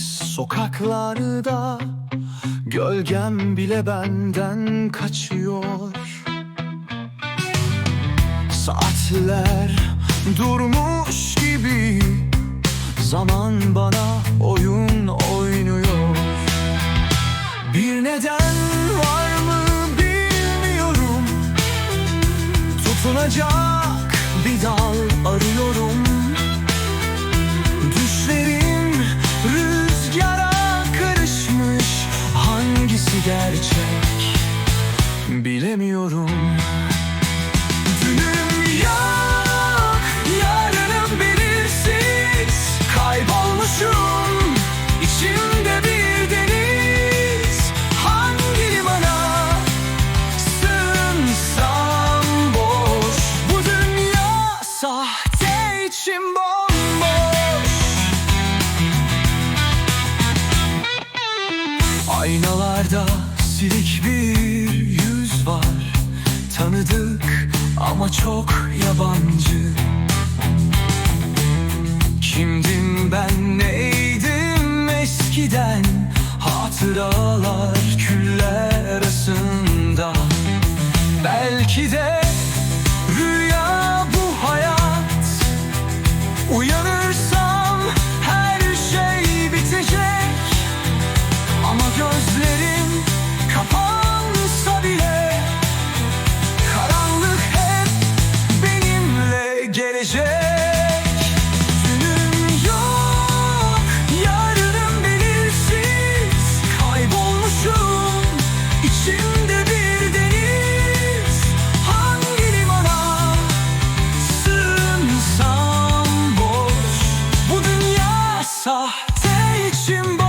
sokaklarda Gölgem bile benden kaçıyor. Saatler durmuş gibi Zaman bana oyun oynuyor. Bir neden var mı bilmiyorum. Tutunacak bir dal arıyorum bilemiyorum. Dünüm yok, yarınım belirsiz. Kaybolmuşum, içimde bir deniz. Hangi limana sığınsam boş? Bu dünya sahte içim bomboş. Aynalarda silik bir var Tanıdık ama çok yabancı. Kimdim ben neydim Düşün